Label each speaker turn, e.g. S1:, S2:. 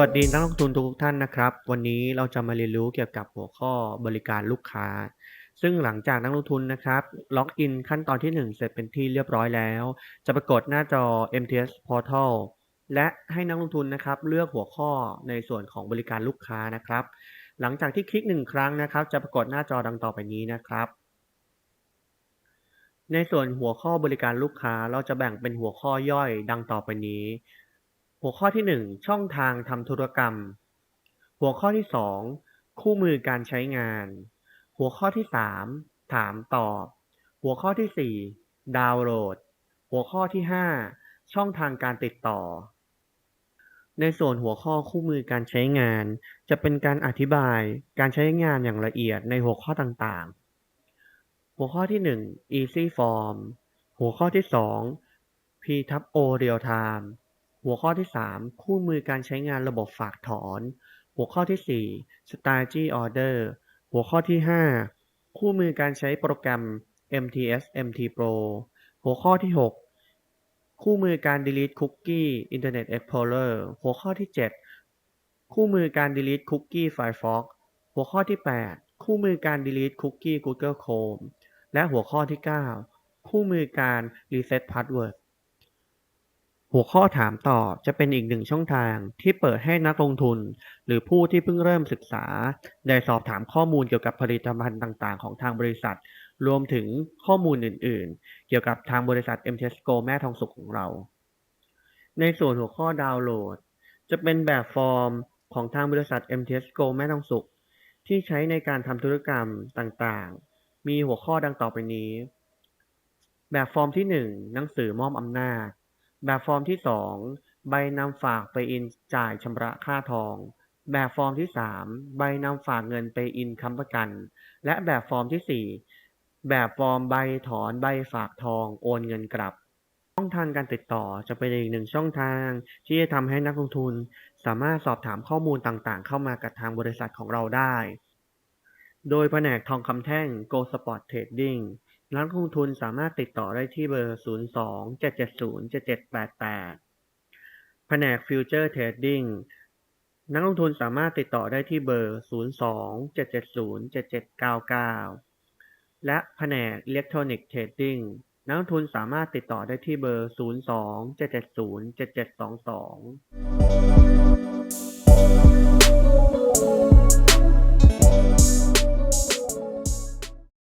S1: วัสดีนักลงทุนทุกท่านนะครับ วันนี้เราจะมาเรียนรู้เกี่ยวกับหัวข้อบริการลูกค้า ซึ่งหลังจากนักลงทุนนะครับล็อกอินขั้นตอนที่ 1 เสร็จเป็นที่เรียบร้อยแล้ว จะปรากฏหน้าจอ MTS Portal และให้นักลงทุนนะครับเลือกหัวข้อในส่วนของบริการลูกค้านะครับ หลังจากที่คลิกหนึ่งครั้งนะครับ จะปรากฏหน้าจอดังต่อไปนี้นะครับ ในส่วนหัวข้อบริการลูกค้าเราจะแบ่งเป็นหัวข้อย่อยดังต่อไปนี้ หัวข้อที่ 1 ช่องทางทำธุรกรรม หัวข้อที่ 2 คู่มือการใช้งาน หัวข้อที่ 3 ถามตอบ หัวข้อที่ 4 ดาวน์โหลด หัวข้อที่ 5 ช่องทางการติดต่อ ในส่วนหัวข้อคู่มือการใช้งาน จะเป็นการอธิบายการใช้งานอย่างละเอียดในหัวข้อต่างๆ หัวข้อที่ 1 Easy Form หัวข้อที่ 2 P t u b O Real Time หัวข้อที่ 3 คู่มือการใช้งานระบบฝากถอน หัวข้อที่ 4 Strategy Order หัวข้อที่ 5 คู่มือการใช้โปรแกรม MTS MT Pro หัวข้อที่ 6 คู่มือการ delete cookie Internet Explorer หัวข้อที่ 7 คู่มือการ delete cookie Firefox หัวข้อที่ 8 คู่มือการ delete cookie Google Chrome และหัวข้อที่ 9 คู่มือการ reset password หัวข้อถามตอบจะเป็นอีกหนึ่งช่องทางที่เปิดให้นักลงทุน หรือผู้ที่เพิ่งเริ่มศึกษา ได้สอบถามข้อมูลเกี่ยวกับผลิตภัณฑ์ต่างๆ ของทางบริษัท รวมถึงข้อมูลอื่นๆ เกี่ยวกับทางบริษัท MTS Go แม่ทองสุขของเรา ในส่วนหัวข้อดาวน์โหลด จะเป็นแบบฟอร์มของทางบริษัท MTS Go แม่ทองสุข ที่ใช้ในการทำธุรกรรมต่างๆ มีหัวข้อดังต่อไปนี้ แบบฟอร์มที่ 1 หนังสือมอบอำนาจ แบบฟอร์มที่ 2 ใบนำฝากไปอินจ่ายชำระค่าทอง แบบฟอร์มที่ 3 ใบนำฝากเงินไปอินค้ำประกัน และแบบฟอร์มที่ 4 แบบฟอร์มใบถอนใบฝากทองโอนเงินกลับ ช่องทางการติดต่อจะเป็นอีกหนึ่งช่องทาง ที่จะทำให้นักลงทุน สามารถสอบถามข้อมูลต่างๆ เข้ามากับทางบริษัทของเราได้ โดยแผนกทองคำแท่ง Go Sport Trading นักลงทุนสามารถติดต่อได้ที่เบอร์ 02 770 7788 แผนก Future Trading นักลงทุนสามารถติดต่อได้ที่เบอร์ 02 770 7799 และแผนก Electronic Trading นักลงทุนสามารถติดต่อได้ที่เบอร์ 02 770 7722